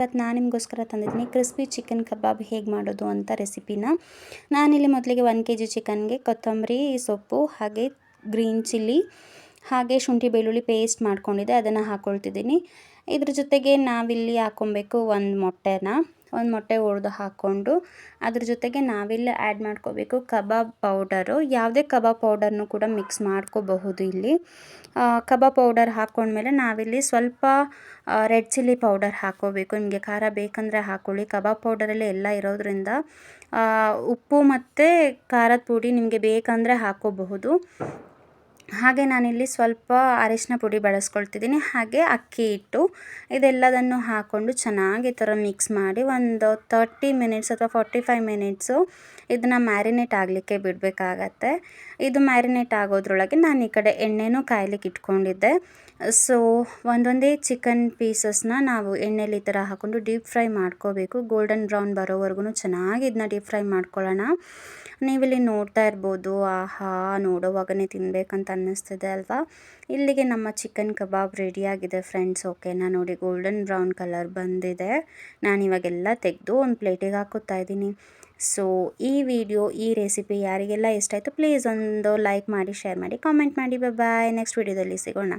ಇವತ್ತು ನಾನು ನಿಮಗೋಸ್ಕರ ತಂದಿದ್ದೀನಿ ಕ್ರಿಸ್ಪಿ ಚಿಕನ್ ಕಬಾಬ್ ಹೇಗೆ ಮಾಡೋದು ಅಂತ ರೆಸಿಪಿನ. ನಾನಿಲ್ಲಿ ಮೊದಲಿಗೆ ಒನ್ ಕೆ ಜಿ ಚಿಕನ್ಗೆ ಕೊತ್ತಂಬರಿ ಸೊಪ್ಪು ಹಾಗೆ ಗ್ರೀನ್ ಚಿಲ್ಲಿ ಹಾಗೆ ಶುಂಠಿ ಬೆಳ್ಳುಳ್ಳಿ ಪೇಸ್ಟ್ ಮಾಡ್ಕೊಂಡಿದ್ದೆ, ಅದನ್ನು ಹಾಕ್ಕೊಳ್ತಿದ್ದೀನಿ ಇದ್ರ ಜೊತೆಗೆ ನಾವಿಲ್ಲಿ ಹಾಕ್ಕೊಬೇಕು ಒಂದು ಮೊಟ್ಟೆನ. ಒಂದು ಮೊಟ್ಟೆ ಒಡೆದು ಹಾಕ್ಕೊಂಡು ಅದ್ರ ಜೊತೆಗೆ ನಾವಿಲ್ಲಿ ಆ್ಯಡ್ ಮಾಡ್ಕೋಬೇಕು ಕಬಾಬ್ ಪೌಡರು ಯಾವುದೇ ಕಬಾಬ್ ಪೌಡರ್ನು ಕೂಡ ಮಿಕ್ಸ್ ಮಾಡ್ಕೋಬಹುದು ಇಲ್ಲಿ. ಕಬಾಬ್ ಪೌಡರ್ ಹಾಕ್ಕೊಂಡ್ಮೇಲೆ ನಾವಿಲ್ಲಿ ಸ್ವಲ್ಪ ರೆಡ್ ಚಿಲ್ಲಿ ಪೌಡರ್ ಹಾಕ್ಕೋಬೇಕು ನಿಮಗೆ ಖಾರ ಬೇಕಂದರೆ ಹಾಕ್ಕೊಳ್ಳಿ ಕಬಾಬ್ ಪೌಡರಲ್ಲಿ ಎಲ್ಲ ಇರೋದ್ರಿಂದ ಉಪ್ಪು ಮತ್ತು ಖಾರದ ಪುಡಿ ನಿಮಗೆ ಬೇಕಂದರೆ ಹಾಕ್ಕೋಬಹುದು ಹಾಗೆ ನಾನಿಲ್ಲಿ ಸ್ವಲ್ಪ ಅರಿಶಿನ ಪುಡಿ ಬಳಸ್ಕೊಳ್ತಿದ್ದೀನಿ, ಹಾಗೆ ಅಕ್ಕಿ ಹಿಟ್ಟು. ಇದೆಲ್ಲದನ್ನು ಹಾಕ್ಕೊಂಡು ಚೆನ್ನಾಗಿ ಈ ಥರ ಮಿಕ್ಸ್ ಮಾಡಿ ಒಂದು ತರ್ಟಿ ಮಿನಿಟ್ಸ್ ಅಥವಾ ಫಾರ್ಟಿ ಫೈವ್ ಮಿನಿಟ್ಸು ಇದನ್ನು ಮ್ಯಾರಿನೇಟ್ ಆಗಲಿಕ್ಕೆ ಬಿಡಬೇಕಾಗತ್ತೆ. ಇದು ಮ್ಯಾರಿನೇಟ್ ಆಗೋದ್ರೊಳಗೆ ನಾನು ಈ ಕಡೆ ಎಣ್ಣೆನೂ ಕಾಯಲಿಕ್ಕೆ ಇಟ್ಕೊಂಡಿದ್ದೆ. ಸೊ ಒಂದೊಂದೇ ಚಿಕನ್ ಪೀಸಸ್ನ ನಾವು ಎಣ್ಣೆಲಿ ಈ ಥರ ಹಾಕ್ಕೊಂಡು ಡೀಪ್ ಫ್ರೈ ಮಾಡ್ಕೋಬೇಕು. ಗೋಲ್ಡನ್ ಬ್ರೌನ್ ಬರೋವರೆಗೂ ಚೆನ್ನಾಗಿ ಇದನ್ನ ಡೀಪ್ ಫ್ರೈ ಮಾಡ್ಕೊಳ್ಳೋಣ. ನೀವಿಲ್ಲಿ ನೋಡ್ತಾ ಇರ್ಬೋದು, ಆಹಾ, ನೋಡೋವಾಗನೇ ತಿನ್ನಬೇಕಂತ ಅನ್ನಿಸ್ತಿದೆ ಅಲ್ವಾ? ಇಲ್ಲಿಗೆ ನಮ್ಮ ಚಿಕನ್ ಕಬಾಬ್ ರೆಡಿಯಾಗಿದೆ ಫ್ರೆಂಡ್ಸ್ ಓಕೆನಾ ನೋಡಿ ಗೋಲ್ಡನ್ ಬ್ರೌನ್ ಕಲರ್ ಬಂದಿದೆ. ನಾನು ಇವಾಗೆಲ್ಲ ತೆಗೆದು ಒಂದು ಪ್ಲೇಟಿಗೆ ಹಾಕೋತಾ ಇದ್ದೀನಿ. ಸೊ ಈ ವಿಡಿಯೋ ಈ ರೆಸಿಪಿ ಯಾರಿಗೆಲ್ಲ ಇಷ್ಟ ಆಯಿತು ಪ್ಲೀಸ್ ಒಂದು ಲೈಕ್ ಮಾಡಿ ಶೇರ್ ಮಾಡಿ ಕಾಮೆಂಟ್ ಮಾಡಿ. ಬಾಯ್ ನೆಕ್ಸ್ಟ್ ವಿಡಿಯೋದಲ್ಲಿ ಸಿಗೋಣ.